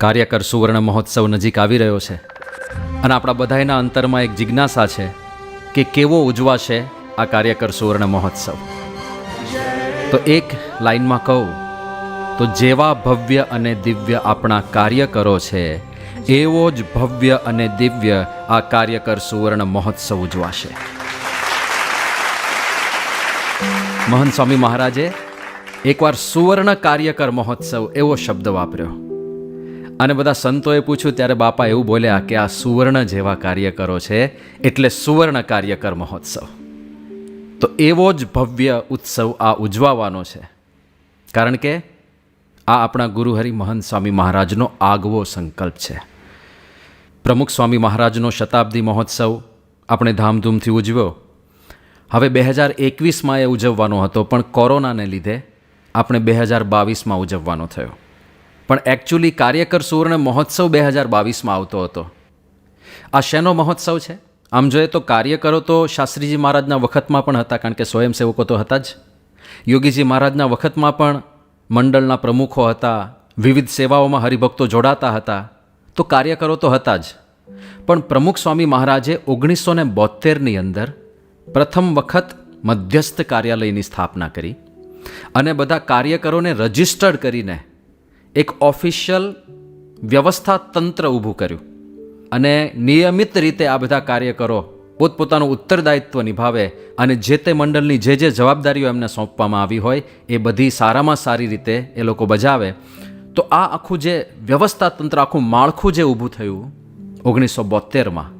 કાર્યકર સુવર્ણ મહોત્સવ નજીક આવી રહ્યો છે. અને આપણા બધાયના અંતરમાં એક જિજ્ઞાસા છે કે કેવો ઉજવાશે આ કાર્યકર સુવર્ણ મહોત્સવ? તો એક લાઈનમાં કહું, તો જેવા ભવ્ય અને દિવ્ય આપણા કાર્યકરો છે, એવો જ ભવ્ય અને દિવ્ય આ કાર્યકર સુવર્ણ મહોત્સવ ઉજવાશે. મહંત સ્વામી મહારાજે એકવાર સુવર્ણ કાર્યકર મહોત્સવ એવો શબ્દ વાપર્યો. અને બધા સંતોએ પૂછ્યું, ત્યારે બાપા એવું બોલ્યા કે આ સુવર્ણ જેવા કાર્યકરો છે, એટલે સુવર્ણ કાર્યકર મહોત્સવ. તો એવો જ ભવ્ય ઉત્સવ આ ઉજવાવાનો છે. કારણ કે આ આપણા ગુરુહરિ મહંત સ્વામી મહારાજનો આગવો સંકલ્પ છે. પ્રમુખ સ્વામી મહારાજનો શતાબ્દી મહોત્સવ આપણે ધામધૂમથી ઉજવ્યો. હવે બે હજાર એકવીસમાં એ ઉજવવાનો હતો, પણ કોરોનાને લીધે આપણે બે હજાર બાવીસમાં ઉજવવાનો થયો. પણ એકચ્યુઅલી કાર્યકર સુવર્ણ મહોત્સવ બે હજાર બાવીસમાં આવતો હતો. આ શેનો મહોત્સવ છે? આમ જોઈએ તો કાર્યકરો તો શાસ્ત્રીજી મહારાજના વખતમાં પણ હતા, કારણ કે સ્વયંસેવકો તો હતા જ. યોગીજી મહારાજના વખતમાં પણ મંડળના પ્રમુખો હતા, વિવિધ સેવાઓમાં હરિભક્તો જોડાતા હતા, તો કાર્યકરો તો હતા જ. પણ પ્રમુખ સ્વામી મહારાજે ઓગણીસો ને બોતેરની અંદર પ્રથમ વખત મધ્યસ્થ કાર્યાલયની સ્થાપના કરી અને બધા કાર્યકરોને રજિસ્ટર્ડ કરીને એક ઓફિશિયલ વ્યવસ્થા તંત્ર ઊભું કર્યું અને નિયમિત રીતે આ બધા કાર્યકરો પોતપોતાનું ઉત્તરદાયિત્વ નિભાવે અને જે તે મંડળની જે જે જવાબદારીઓ એમને સોંપવામાં આવી હોય એ બધી સારામાં સારી રીતે એ લોકો બજાવે. તો આ આખું જે વ્યવસ્થા તંત્ર આખું માળખું જે ઊભું થયું ઓગણીસો બોતેરમાં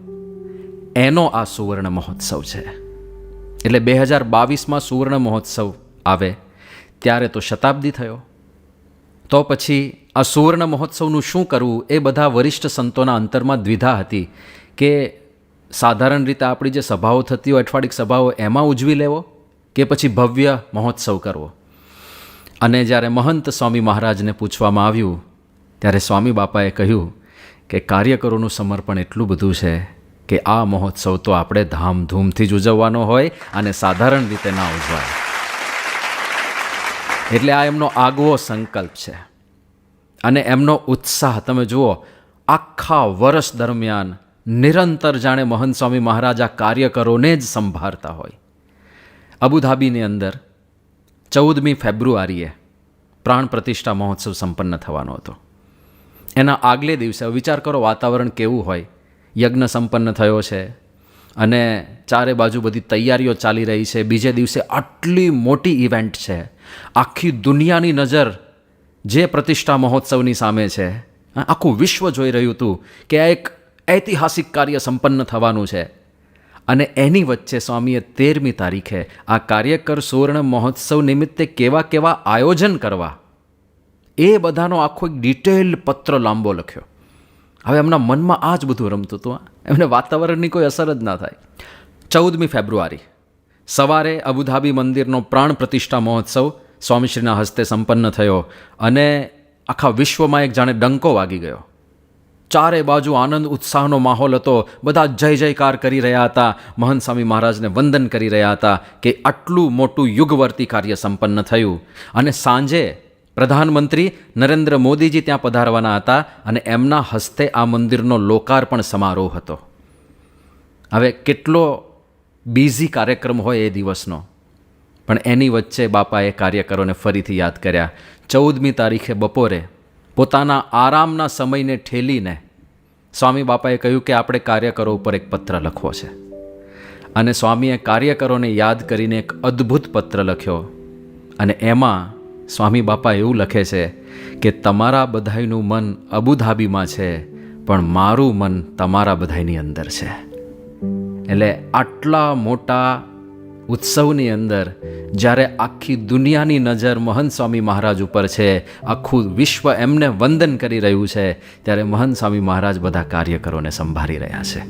એનો આ સુવર્ણ મહોત્સવ છે. એટલે બે હજાર બાવીસમાં સુવર્ણ મહોત્સવ આવે, ત્યારે તો શતાબ્દી થયો. તો પછી આ સુવર્ણ મહોત્સવનું શું કરવું એ બધા વરિષ્ઠ સંતોના અંતરમાં દ્વિધા હતી કે સાધારણ રીતે આપણી જે સભાઓ થતી હોય, અઠવાડિક સભાઓ, એમાં ઉજવી લેવો કે પછી ભવ્ય મહોત્સવ કરવો? અને જ્યારે મહંત સ્વામી મહારાજને પૂછવામાં આવ્યું, ત્યારે સ્વામી બાપાએ કહ્યું કે કાર્યકરોનું સમર્પણ એટલું બધું છે કે આ મહોત્સવ તો આપણે ધામધૂમથી જ ઉજવવાનો હોય અને સાધારણ રીતે ના ઉજવાય. એટલે આ એમનો આગવો સંકલ્પ છે. અને એમનો ઉત્સાહ, તમે જુઓ, આખા વર્ષ દરમિયાન નિરંતર જાણે મહંત સ્વામી મહારાજ કાર્યકરોને જ સંભાળતા હોય. અબુધાબીની અંદર ચૌદમી ફેબ્રુઆરીએ પ્રાણ પ્રતિષ્ઠા મહોત્સવ સંપન્ન થવાનો હતો. એના આગલે દિવસે વિચાર કરો વાતાવરણ કેવું હોય. યજ્ઞ સંપન્ન થયો છે અને ચારે બાજુ બધી તૈયારીઓ ચાલી રહી છે. બીજે દિવસે આટલી મોટી ઇવેન્ટ છે. આખી દુનિયાની નજર જે પ્રતિષ્ઠા મહોત્સવની સામે છે આખું વિશ્વ જોઈ રહ્યું હતું કે આ એક ઐતિહાસિક કાર્ય સંપન્ન થવાનું છે. અને એની વચ્ચે સ્વામીએ તેરમી તારીખે આ કાર્યકર સુવર્ણ મહોત્સવ નિમિત્તે કેવા કેવા આયોજન કરવા, એ બધાનો આખો એક ડિટેલ પત્ર લાંબો લખ્યો. હવે એમના મનમાં આ જ બધું રમતું હતું. એમને વાતાવરણની કોઈ અસર જ ના થાય. ચૌદમી ફેબ્રુઆરી સવારે અબુધાબી મંદિરનો પ્રાણ પ્રતિષ્ઠા મહોત્સવ સ્વામીશ્રીના હસ્તે સંપન્ન થયો અને આખા વિશ્વમાં એક જાણે ડંકો વાગી ગયો. ચારે બાજુ આનંદ ઉત્સાહનો માહોલ હતો. બધા જય જયકાર કરી રહ્યા હતા. મહંત સ્વામી મહારાજને વંદન કરી રહ્યા હતા કે આટલું મોટું યુગવર્તી કાર્ય સંપન્ન થયું. અને સાંજે પ્રધાનમંત્રી નરેન્દ્ર મોદીજી ત્યાં પધારવાના હતા અને એમના હસ્તે આ મંદિરનો લોકાર્પણ સમારોહ હતો. હવે કેટલો બિઝી કાર્યક્રમ હોય એ દિવસનો. પણ એની વચ્ચે બાપાએ કાર્યકરોને ફરીથી યાદ કર્યા. ચૌદમી તારીખે બપોરે પોતાના આરામના સમયને ઠેલીને સ્વામી બાપાએ કહ્યું કે આપણે કાર્યકરો ઉપર એક પત્ર લખવો છે. અને સ્વામીએ કાર્યકરોને યાદ કરીને એક અદ્ભુત પત્ર લખ્યો. અને એમાં સ્વામી બાપા એવું લખે છે કે તમારા બધાયનું મન અબુધાબીમાં છે, પણ મારું મન તમારા બધાયની અંદર છે. એટલે આટલા મોટા ઉત્સવની અંદર જ્યારે આખી દુનિયાની નજર મહંત સ્વામી મહારાજ ઉપર છે, આખું વિશ્વ એમને વંદન કરી રહ્યું છે, ત્યારે મહંત સ્વામી મહારાજ બધા કાર્યકરોને સંભાળી રહ્યા છે.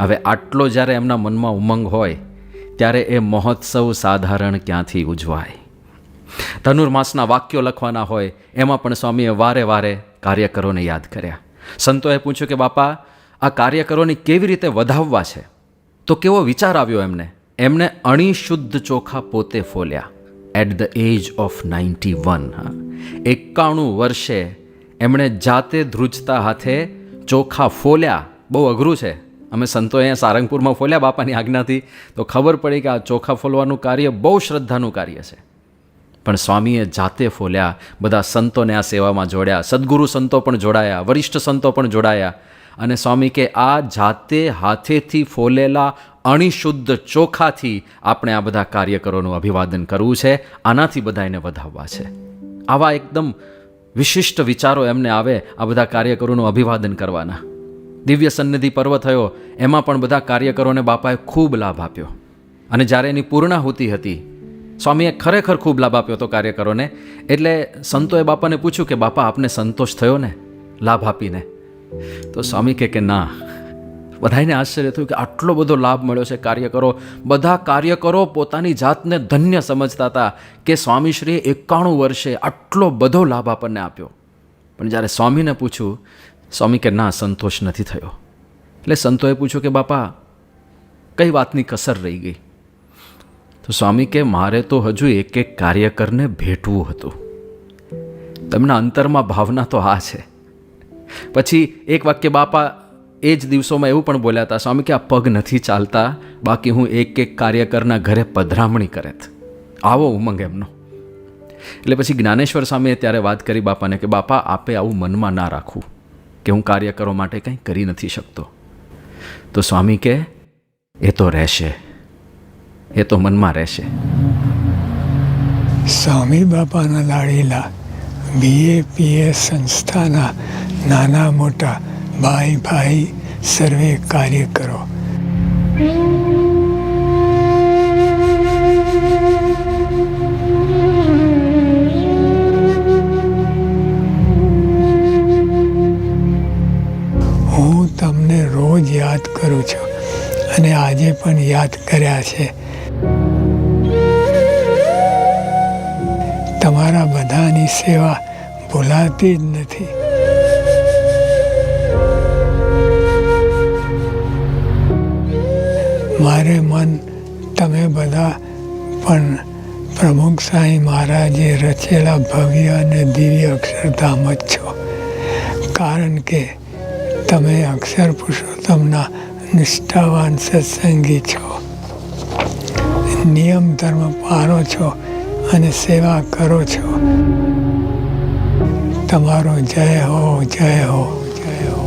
હવે આટલો જ્યારે એમના મનમાં ઉમંગ હોય, ત્યારે એ મહોત્સવ સાધારણ ક્યાંથી ઉજવાય? ધનુર્માસના વાક્યો લખવાના હોય, એમાં પણ સ્વામીએ વારે વારે કાર્યકરોને યાદ કર્યા. સંતોએ પૂછ્યું કે, બાપા આ કાર્યકરોને કેવી રીતે વધાવવા છે? તો કેવો વિચાર આવ્યો એમને? એમને અણીશુદ્ધ ચોખા પોતે ફોલ્યા. At the age of ninety one એકાણું વર્ષે એમણે જાતે ધ્રુજતા હાથે ચોખા ફોલ્યા. બહુ અઘરું છે. અમે સંતો અહીંયા સારંગપુરમાં ફોલ્યા બાપાની આજ્ઞાથી. તો ખબર પડી કે આ ચોખા ફોલવાનું કાર્ય બહુ શ્રદ્ધાનું કાર્ય છે. પણ સ્વામીએ જાતે ફોલ્યા. બધા સંતોને આ સેવામાં જોડ્યા. સદગુરુ સંતો પણ જોડાયા. વરિષ્ઠ સંતો પણ જોડાયા. અને સ્વામી કે, આ જાતે હાથેથી ફોલેલા અણિશુદ્ધ ચોખાથી આપણે આ બધા કાર્યકરોનું અભિવાદન કરવું છે, આનાથી બધા એને વધાવવા છે. આવા એકદમ વિશિષ્ટ વિચારો એમને આવે આ બધા કાર્યકરોનું અભિવાદન કરવાના. દિવ્ય સન્નિધિ પર્વ થયો, એમાં પણ બધા કાર્યકરોને બાપાએ ખૂબ લાભ આપ્યો. અને જ્યારે એની પૂર્ણાહુતિ હતી, સ્વામીએ ખરેખર ખૂબ લાભ આપ્યો હતો કાર્યકરોને. એટલે સંતોએ બાપાને પૂછ્યું કે, બાપા, આપને સંતોષ થયો ને? લાભ આપીને? તો સ્વામી કહે કે ના બધાને આશ્ચર્ય થયું કે આટલો બધો લાભ મળ્યો છે કાર્યકરો. બધા કાર્યકરો પોતાની જાતને ધન્ય સમજતા હતા કે સ્વામીશ્રીએ એકાણું વર્ષે આટલો બધો લાભ આપણને આપ્યો. પણ જ્યારે સ્વામીને પૂછ્યું, સ્વામી કે ના, સંતોષ નથી થયો. એટલે સંતોએ પૂછ્યું કે બાપા, કઈ વાતની કસર રહી ગઈ? તો સ્વામી કે, મારે તો હજુ એક એક કાર્યકરને ભેટવું હતું. તેમના અંતરમાં ભાવના તો આ છે. પછી એક વાક્ય બાપા એ જ દિવસોમાં એવું પણ બોલ્યા હતા, સ્વામી, કે આ પગ નથી ચાલતા, બાકી હું એક એક કાર્યકરના ઘરે પધરામણી કરેત આવો ઉમંગ એમનો. એટલે પછી જ્ઞાનેશ્વર સ્વામીએ ત્યારે વાત કરી બાપાને કે, બાપા, આપે આવું મનમાં ના રાખવું, કે હું કાર્યકરો માટે કંઈ કરી નથી શકતો. તો સ્વામી કે, એ તો રહેશે, એ તો મનમાં રહેશે. સ્વામી બાપાના લાડીલા બીએપીએસ સંસ્થાના નાના મોટા ભાઈ ભાઈ સર્વે કાર્યકરો હું તમને રોજ યાદ કરું છું અને આજે પણ યાદ કર્યા છે. તમારા બધાની સેવા ભૂલાતી જ નથી. મારે મન તમે બધા પણ પ્રમુખ સાંઈ મહારાજે રચેલા ભવ્ય અને દિવ્ય અક્ષરધામ જ છો. કારણ કે તમે અક્ષર પુરુષોત્તમના નિષ્ઠાવાન સત્સંગી છો. નિયમ ધર્મ પારો છો. અને સેવા કરો છો. તમારો જય હો જય હો જય હો.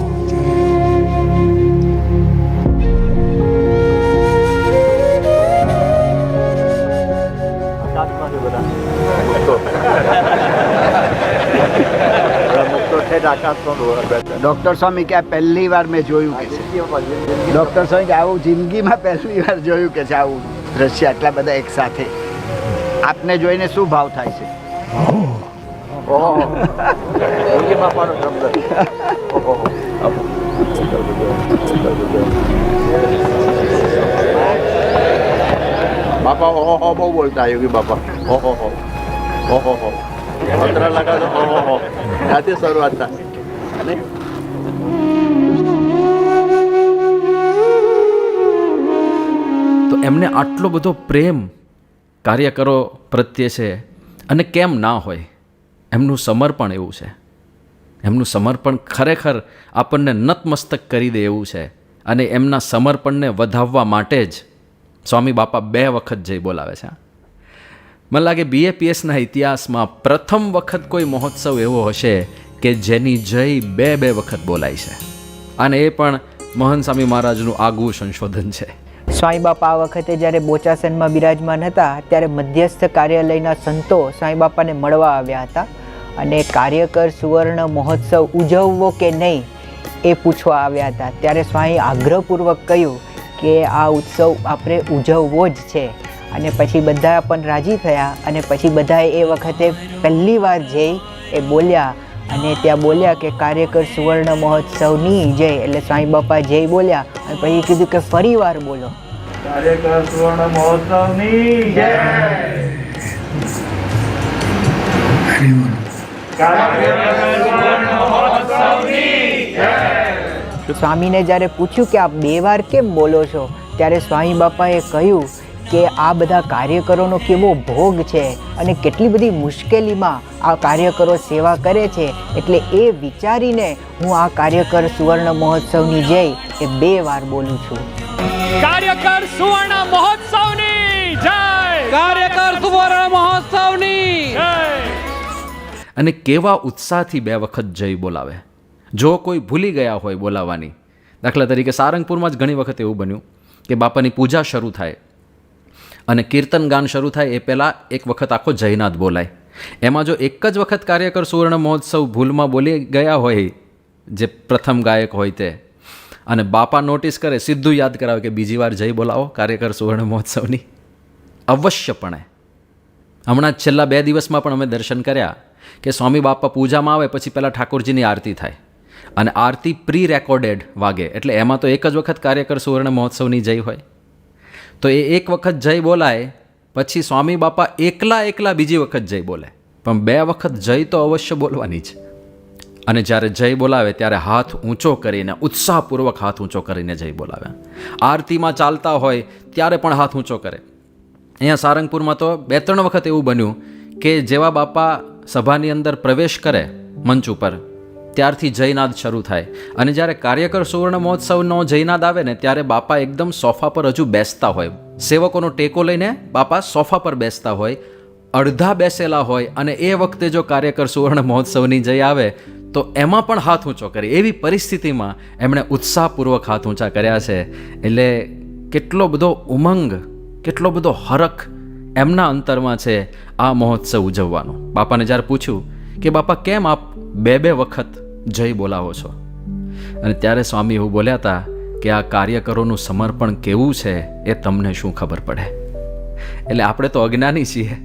ડોક્ટર સ્વામી કે આ પહેલી વાર મેં જોયું કે ડોક્ટર સ્વામી કે આવું જિંદગીમાં પહેલી વાર જોયું કે છે આવું દ્રશ્ય આટલા બધા એક સાથે. આપને જોઈને શું ભાવ થાય છે? બાપા ઓહો. હો બહુ બોલતા યોગી બાપા. ઓહો હો ઓહો હો પંદર લગા તો ઓહો હો ત્યાંથી શરૂઆત થાય. તો એમને આટલો બધો પ્રેમ કાર્યકરો પ્રત્યે છે અને કેમ ના હોય, એમનું સમર્પણ એવું છે. એમનું સમર્પણ ખરેખર આપણને નતમસ્તક કરી દે એવું છે અને એમના સમર્પણને વધાવવા માટે જ સ્વામી બાપા બે વખત જઈ બોલાવે છે. મને લાગે બીએપીએસના ઇતિહાસમાં પ્રથમ વખત કોઈ મહોત્સવ એવો હશે કે જેની જય બે બે વખત બોલાય છે. અને એ પણ મહન સ્વામી મહારાજનું આગવું સંશોધન છે. સ્વામી બાપા આ વખતે જ્યારે બોચાસનમાં બિરાજમાન હતા, ત્યારે મધ્યસ્થ કાર્યાલયના સંતો સ્વાઈબાપાને મળવા આવ્યા હતા અને કાર્યકર સુવર્ણ મહોત્સવ ઉજવવો કે નહીં એ પૂછવા આવ્યા હતા. ત્યારે સ્વામી આગ્રહપૂર્વક કહ્યું કે આ ઉત્સવ આપણે ઉજવવો જ છે અને પછી બધા પણ રાજી થયા અને પછી બધાએ એ વખતે પહેલી વાર જઈ એ બોલ્યા અને ત્યાં બોલ્યા કે કાર્યકર સુવર્ણ મહોત્સવની જય એટલે સ્વામી બાપા જય બોલ્યા અને પછી કીધું કે ફરી વાર બોલો. કાર્યકર સુવર્ણ મહોત્સવની જય! સ્વામીને જ્યારે પૂછ્યું કે આપ બે વાર કેમ બોલો છો ત્યારે સ્વામી બાપાએ કહ્યું કે આ બધા કાર્યકરોનો કેવો ભોગ છે અને કેટલી બધી મુશ્કેલીમાં આ કાર્યકરો સેવા કરે છે એટલે એ વિચારીને હું આ કાર્યકર સુવર્ણ મહોત્સવની જઈ એ બે વાર બોલું છું. કાર્યકર સુવર્ણ મહોત્સવની જય! કાર્યકર સુવર્ણ મહોત્સવની! જય! અને કેવા ઉત્સાહથી બે વખત જય બોલાવે. જો કોઈ ભૂલી ગયા હોય બોલાવવાની દાખલા તરીકે સારંગપુરમાં જ ઘણી વખત એવું બન્યું કે બાપાની પૂજા શરૂ થાય. અને કીર્તન ગાન શરૂ થાય એ પહેલાં એક વખત આખો જયનાથ બોલાય. એમાં જો એક જ વખત કાર્યકર સુવર્ણ મહોત્સવ ભૂલમાં બોલી ગયા હોય જે પ્રથમ ગાયક હોય તે અને બાપા નોટિસ કરે સીધું યાદ કરાવે કે બીજી વાર જય બોલાવો, કાર્યકર સુવર્ણ મહોત્સવની. અવશ્યપણે હમણાં છેલ્લા બે દિવસમાં પણ અમે દર્શન કર્યા કે સ્વામી બાપા પૂજામાં આવે, પછી પહેલાં ઠાકોરજીની આરતી થાય. અને આરતી પ્રી રેકોર્ડેડ વાગે, એટલે એમાં તો એક જ વખત કાર્યકર સુવર્ણ મહોત્સવની જય હોય. તો એ એક વખત જય બોલાય, પછી સ્વામી બાપા એકલા એકલા બીજી વખત જય બોલે. પણ બે વખત જય તો અવશ્ય બોલવાની જ. અને જ્યારે જય બોલાવે, ત્યારે હાથ ઊંચો કરીને, ઉત્સાહપૂર્વક હાથ ઊંચો કરીને જય બોલાવે. આરતીમાં ચાલતા હોય, ત્યારે પણ હાથ ઊંચો કરે. અહીંયા સારંગપુરમાં તો બે ત્રણ વખત એવું બન્યું કે જેવા બાપા સભાની અંદર પ્રવેશ કરે મંચ ઉપર, ત્યારથી જયનાદ શરૂ થાય. અને જ્યારે કાર્યકર સુવર્ણ મહોત્સવનો જયનાદ આવે ને, ત્યારે બાપા એકદમ સોફા પર હજુ બેસતા હોય. સેવકોનો ટેકો લઈને બાપા સોફા પર બેસતા હોય, અડધા બેસેલા હોય અને એ વખતે જો કાર્યકર સુવર્ણ મહોત્સવની જય આવે તો એમાં પણ હાથ ઊંચો કરી. એવી પરિસ્થિતિમાં એમણે ઉત્સાહપૂર્વક હાથ ઊંચા કર્યા છે. એટલે કેટલો બધો ઉમંગ, કેટલો બધો હરખ એમના અંતરમાં છે આ મહોત્સવ ઉજવવાનો. બાપાને જ્યારે પૂછ્યું કે, બાપા, કેમ આપ બે બે વખત જય બોલાવો છો? અને ત્યારે સ્વામી એવું બોલ્યા હતા કે, આ કાર્યકરોનું સમર્પણ કેવું છે એ તમને શું ખબર પડે? એટલે આપણે તો અજ્ઞાની છીએ.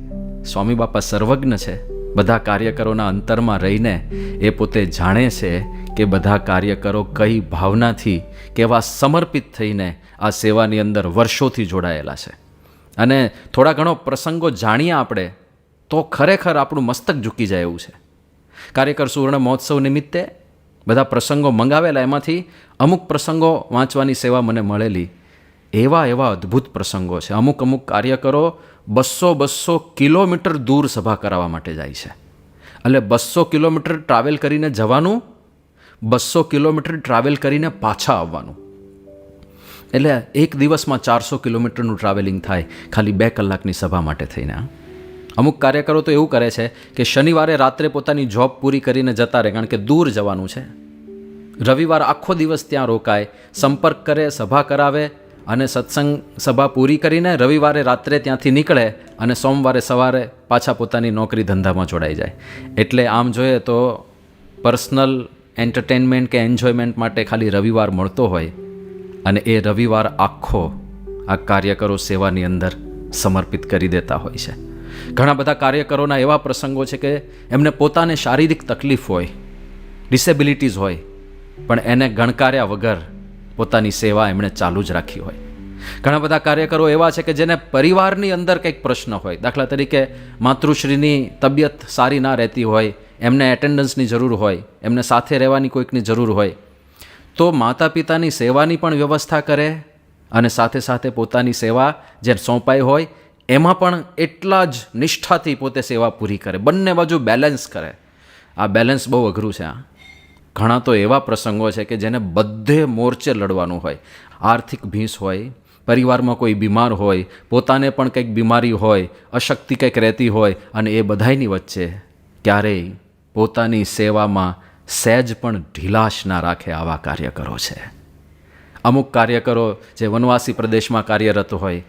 સ્વામી બાપા સર્વજ્ઞ છે. બધા કાર્યકરોના અંતરમાં રહીને એ પોતે જાણે છે કે બધા કાર્યકરો કઈ ભાવનાથી કેવા સમર્પિત થઈને આ સેવાની અંદર વર્ષોથી જોડાયેલા છે. અને થોડા ઘણો પ્રસંગો જાણીએ આપણે, તો ખરેખર આપણું મસ્તક ઝૂકી જાય એવું છે. કાર્યકર સુવર્ણ મહોત્સવ નિમિત્તે બધા પ્રસંગો મંગાવેલા, એમાંથી અમુક પ્રસંગો વાંચવાની સેવા મને મળેલી. એવા એવા અદ્ભુત પ્રસંગો છે. અમુક અમુક કાર્યકરો બસો બસો કિલોમીટર દૂર સભા કરાવવા માટે જાય છે. એટલે બસો કિલોમીટર ટ્રાવેલ કરીને જવાનું, બસો કિલોમીટર ટ્રાવેલ કરીને પાછા આવવાનું. એટલે એક દિવસમાં ચારસો કિલોમીટરનું ટ્રાવેલિંગ થાય ખાલી બે કલાકની સભા માટે થઈને. અમુક કાર્યકરો તો એવું કરે છે કે શનિવારે રાત્રે પોતાની જોબ પૂરી કરીને જતા રહે, કારણ કે દૂર જવાનું છે. રવિવાર આખો દિવસ ત્યાં રોકાય, સંપર્ક કરે, સભા કરાવે અને સત્સંગ સભા પૂરી કરીને રવિવારે રાત્રે ત્યાંથી નીકળે અને સોમવારે સવારે પાછા પોતાની નોકરી ધંધામાં જોડાઈ જાય. એટલે આમ જોઈએ તો પર્સનલ એન્ટરટેનમેન્ટ કે એન્જોયમેન્ટ માટે ખાલી રવિવાર મળતો હોય અને એ રવિવાર આખો આ કાર્યકરો સેવાની અંદર સમર્પિત કરી દેતા હોય છે. ઘણા બધા કાર્યકરોના એવા પ્રસંગો છે કે એમને પોતાને શારીરિક તકલીફ હોય ડિસેબિલિટીઝ હોય, પણ એને ગણકાર્યા વગર પોતાની સેવા એમણે ચાલુ જ રાખી હોય. ઘણા બધા કાર્યકરો એવા છે કે જેને પરિવારની અંદર કંઈક પ્રશ્ન હોય. દાખલા તરીકે માતૃશ્રીની તબિયત સારી ના રહેતી હોય, એમને એટેન્ડન્સની જરૂર હોય, એમને સાથે રહેવાની કોઈકની જરૂર હોય, તો માતા પિતાની સેવાની પણ વ્યવસ્થા કરે અને સાથે સાથે પોતાની સેવા જે સોંપાઈ હોય, એમાં પણ એટલા જ નિષ્ઠાથી પોતે સેવા પૂરી કરે. બંને બાજુ બેલેન્સ કરે. આ બેલેન્સ બહુ અઘરું છે આ ઘણા તો એવા પ્રસંગો છે કે જેને બધે મોરચે લડવાનું હોય. આર્થિક ભીંસ હોય, પરિવારમાં કોઈ બીમાર હોય, પોતાને પણ કંઈક બીમારી હોય, અશક્તિ કંઈક રહેતી હોય અને એ બધાયની વચ્ચે ક્યારેય પોતાની સેવામાં સહેજ પણ ઢીલાશ ના રાખે આવા કાર્યકરો છે. અમુક કાર્યકરો જે વનવાસી પ્રદેશમાં કાર્યરત હોય,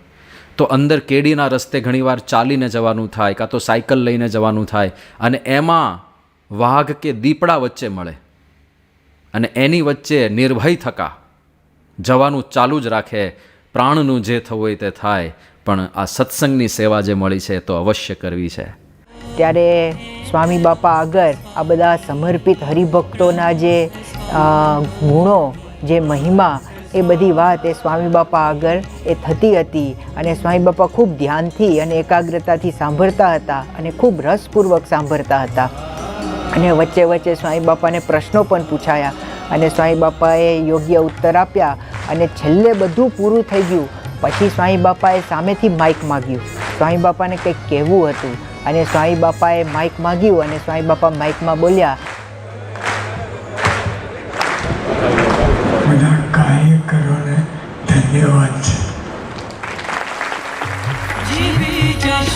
તો અંદર કેડીના રસ્તે ઘણીવાર ચાલીને જવાનું થાય, કાં તો સાયકલ લઈને જવાનું થાય અને એમાં વાઘ કે દીપડા વચ્ચે મળે. અને એની વચ્ચે નિર્ભય થકા. જવાનું ચાલુ જ રાખે, પ્રાણનું જે થવું હોય તે થાય, પણ આ સત્સંગની સેવા જે મળી છે તો અવશ્ય કરવી છે. ત્યારે સ્વામી બાપા આગળ આ બધા સમર્પિત હરિભક્તોના જે ગુણો, જે મહિમા, એ બધી વાત એ સ્વામી બાપા આગળ એ થતી હતી અને સ્વામી બાપા ખૂબ ધ્યાનથી અને એકાગ્રતાથી સાંભળતા હતા અને ખૂબ રસપૂર્વક સાંભળતા હતા. અને વચ્ચે વચ્ચે સ્વામી બાપાને પ્રશ્નો પણ પૂછાયા અને સ્વામી બાપાએ યોગ્ય ઉત્તર આપ્યા અને છેલ્લે બધું પૂરું થઈ ગયું. પછી સ્વામી બાપાએ સામેથી માઇક માગ્યું. સ્વામી બાપાને કંઈક કહેવું હતું અને સ્વામી બાપાએ માઇક માગ્યું અને સ્વામી બાપા માઇકમાં બોલ્યા બધા કાર્યકરોને ધન્યવાદ છે.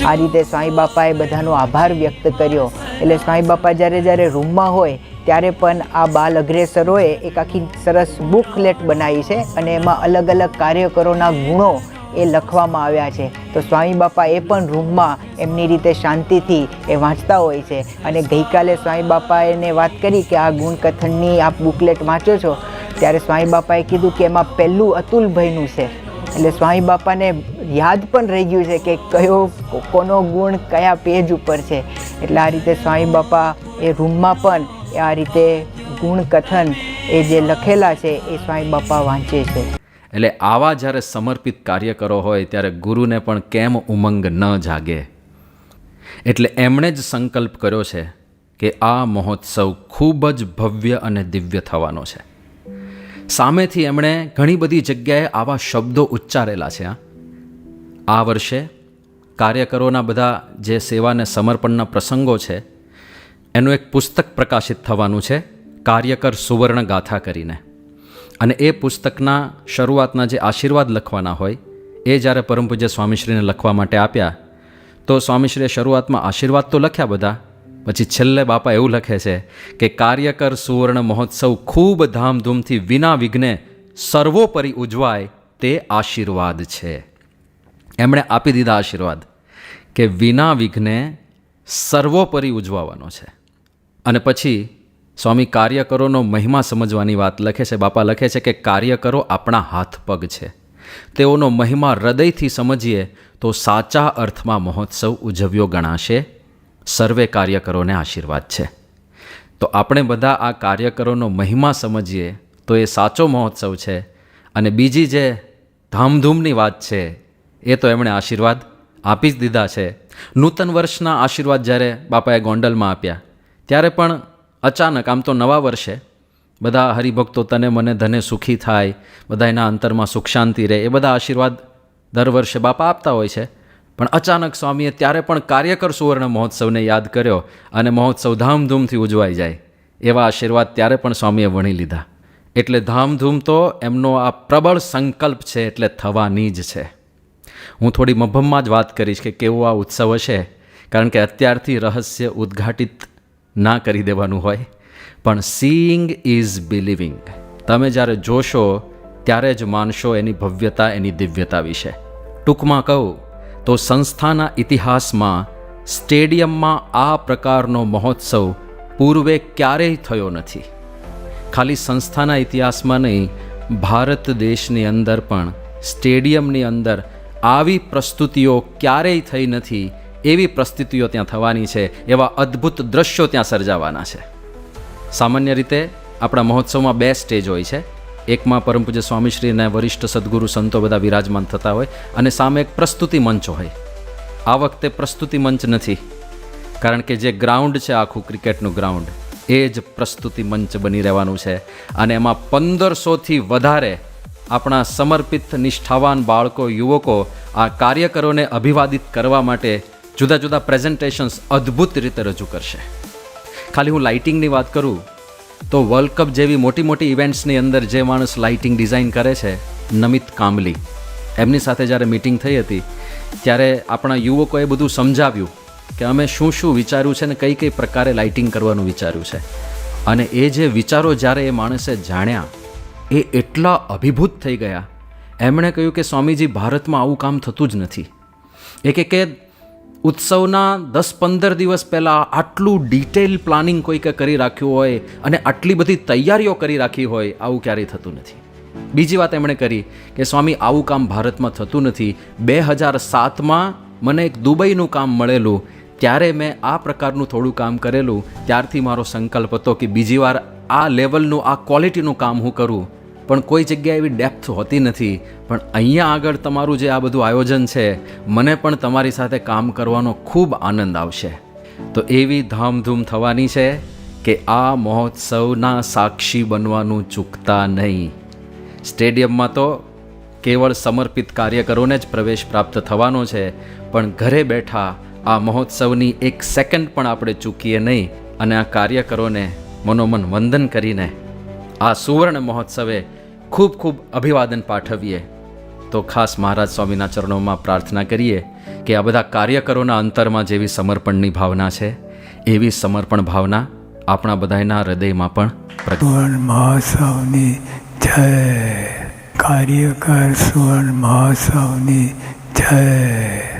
આ રીતે સ્વામી બાપાએ બધાનો આભાર વ્યક્ત કર્યો. એટલે સ્વામી બાપા જ્યારે જ્યારે રૂમમાં હોય, ત્યારે પણ આ બાલ અગ્રેસરોએ એક આખી સરસ બુકલેટ બનાવી છે અને એમાં અલગ અલગ કાર્યકરોના ગુણો એ લખવામાં આવ્યા છે. તો સ્વામી બાપા એ પણ રૂમમાં એમની રીતે શાંતિથી એ વાંચતા હોય છે. અને ગઈકાલે સ્વામી બાપાએ એને વાત કરી કે આ ગુણકથનની આપ બુકલેટ વાંચો છો, ત્યારે સ્વામી બાપાએ કીધું કે એમાં પહેલું અતુલભાઈનું છે. એટલે સ્વામી બાપાને યાદ પણ રહી ગયું છે કે કયો, કોનો ગુણ કયા પેજ ઉપર છે. એટલે આ રીતે સ્વામી બાપા એ રૂમમાં પણ આ રીતે ગુણ કથન એ જે લખેલા છે એ સ્વામી બાપા વાંચે છે. એટલે આવા જ્યારે સમર્પિત કાર્યકરો હોય ત્યારે ગુરુને પણ કેમ ઉમંગ ન જાગે? એટલે એમણે જ સંકલ્પ કર્યો છે કે આ મહોત્સવ ખૂબ જ ભવ્ય અને દિવ્ય થવાનો છે. સામેથી એમણે ઘણી બધી જગ્યાએ આવા શબ્દો ઉચ્ચારેલા છે આ વર્ષે કાર્યકરોના બધા જે સેવાને સમર્પણના પ્રસંગો છે, એનું એક પુસ્તક પ્રકાશિત થવાનું છે, કાર્યકર સુવર્ણ ગાથા કરીને. અને એ પુસ્તકના શરૂઆતના જે આશીર્વાદ લખવાના હોય, એ જ્યારે પરમ પૂજ્ય સ્વામીશ્રીને લખવા માટે આપ્યા, તો સ્વામીશ્રીએ શરૂઆતમાં આશીર્વાદ તો લખ્યા બધા પછી છેલ્લે બાપા એવું લખે છે કે કાર્યકર સુવર્ણ મહોત્સવ ખૂબ ધામધૂમથી વિના વિઘ્ને સર્વોપરી ઉજવાય તે આશીર્વાદ છે. એમણે આપી દીધા આશીર્વાદ કે વિના વિઘ્ને સર્વોપરી ઉજવાવાનો છે. અને પછી સ્વામી કાર્યકરોનો મહિમા સમજવાની વાત લખે છે. બાપા લખે છે કે કાર્યકરો આપણા હાથ પગ છે. તેઓનો મહિમા હૃદયથી સમજીએ તો સાચા અર્થમાં મહોત્સવ ઉજવ્યો ગણાશે સર્વે કાર્યકરોને આશીર્વાદ છે. તો આપણે બધા આ કાર્યકરોનો મહિમા સમજીએ તો એ સાચો મહોત્સવ છે અને બીજી જે ધામધૂમની વાત છે એ તો એમણે આશીર્વાદ આપી જ દીધા છે. નૂતન વર્ષના આશીર્વાદ જ્યારે બાપાએ ગોંડલમાં આપ્યા, ત્યારે પણ અચાનક આમ તો નવા વર્ષે બધા હરિભક્તો તને મને ધને સુખી થાય, બધા એના અંતરમાં સુખ શાંતિ રહે, એ બધા આશીર્વાદ દર વર્ષે બાપા આપતા હોય છે. પણ અચાનક સ્વામીએ ત્યારે પણ કાર્યકર સુવર્ણ મહોત્સવને યાદ કર્યો અને મહોત્સવ ધામધૂમથી ઉજવાઈ જાય, એવા આશીર્વાદ ત્યારે પણ સ્વામીએ વણી લીધા. એટલે ધામધૂમ તો એમનો આ પ્રબળ સંકલ્પ છે એટલે થવાની જ છે. હું થોડી મભમમાં જ વાત કરીશ કે કેવો આ ઉત્સવ હશે, કારણ કે અત્યારથી રહસ્ય ઉદ્ઘાટિત ના કરી દેવાનું હોય. પણ સીઈંગ ઇઝ બિલિવિંગ તમે જ્યારે જોશો, ત્યારે જ માનશો એની ભવ્યતા, એની દિવ્યતા વિશે. ટૂંકમાં કહું તો સંસ્થાના ઇતિહાસમાં સ્ટેડિયમમાં આ પ્રકારનો મહોત્સવ પૂર્વે ક્યારેય થયો નથી. ખાલી સંસ્થાના ઇતિહાસમાં નહીં, ભારત દેશની અંદર પણ, સ્ટેડિયમની અંદર આવી પ્રસ્તુતિઓ ક્યારેય થઈ નથી, એવી પ્રસ્તુતિઓ ત્યાં થવાની છે, એવા અદ્ભુત દ્રશ્યો ત્યાં સર્જાવાના છે. સામાન્ય રીતે આપણા મહોત્સવમાં બે સ્ટેજ હોય છે. એકમાં પરમ પૂજ્ય સ્વામીશ્રીને વરિષ્ઠ સદગુરુ સંતો બધા વિરાજમાન થતા હોય અને સામે એક પ્રસ્તુતિ મંચ હોય. આ વખતે પ્રસ્તુતિ મંચ નથી, કારણ કે જે ગ્રાઉન્ડ છે આખું ક્રિકેટનું ગ્રાઉન્ડ, એ જ પ્રસ્તુતિ મંચ બની રહેવાનું છે. અને એમાં પંદરસોથી વધારે આપણા સમર્પિત નિષ્ઠાવાન બાળકો, યુવકો આ કાર્યકરોને અભિવાદિત કરવા માટે જુદા જુદા પ્રેઝન્ટેશન્સ અદ્ભુત રીતે રજૂ કરશે. ખાલી હું લાઇટિંગની વાત કરું તો વર્લ્ડ કપ જેવી મોટી મોટી ઇવેન્ટ્સની અંદર જે માણસ લાઇટિંગ ડિઝાઇન કરે છે, નમિત કામલી, એમની સાથે જ્યારે મિટિંગ થઈ હતી, ત્યારે આપણા યુવકોએ બધું સમજાવ્યું કે અમે શું શું વિચાર્યું છે ને કઈ કઈ પ્રકારે લાઇટિંગ કરવાનું વિચાર્યું છે. અને એ જે વિચારો જ્યારે એ માણસે જાણ્યા, એ એટલા અભિભૂત થઈ ગયા. એમણે કહ્યું કે સ્વામીજી, ભારતમાં આવું કામ થતું જ નથી. એ કે કે ઉત્સવના દસ પંદર દિવસ પહેલાં આટલું ડિટેલ પ્લાનિંગ કોઈકે કરી રાખ્યું હોય અને આટલી બધી તૈયારીઓ કરી રાખી હોય, આવું ક્યારેય થતું નથી. બીજી વાત એમણે કરી કે, સ્વામી, આવું કામ ભારતમાં થતું નથી. બે હજાર સાતમાં મને એક દુબઈનું કામ મળેલું. ત્યારે મેં આ પ્રકારનું થોડું કામ કરેલું. ત્યારથી મારો સંકલ્પ હતો કે બીજી વાર આ લેવલનું, આ ક્વોલિટીનું કામ હું કરું. પણ કોઈ જગ્યાએ એવી ડેપ્થ હોતી નથી. પણ અહીંયા આગળ તમારું જે આ બધું આયોજન છે, મને પણ તમારી સાથે કામ કરવાનો ખૂબ આનંદ આવશે. તો એવી ધામધૂમ થવાની છે કે આ મહોત્સવના સાક્ષી બનવાનું ચૂકતા નહીં. સ્ટેડિયમમાં તો કેવળ સમર્પિત કાર્યકરોને જ પ્રવેશ પ્રાપ્ત થવાનો છે, પણ ઘરે બેઠા આ મહોત્સવની એક સેકન્ડ પણ આપણે ચૂકીએ નહીં અને આ કાર્યકરોને મનોમન વંદન કરીને આ સુવર્ણ મહોત્સવે ખૂબ ખૂબ અભિવાદન પાઠવીએ. તો ખાસ મહારાજ સ્વામીના ચરણોમાં પ્રાર્થના કરીએ કે આ બધા કાર્યકરોના અંતરમાં જેવી સમર્પણની ભાવના છે, એવી સમર્પણ ભાવના આપણા બધાના હૃદયમાં પણ સુવર્ણ મહોત્સવની જય. કાર્યકર સુવર્ણ મહોત્સવની જય.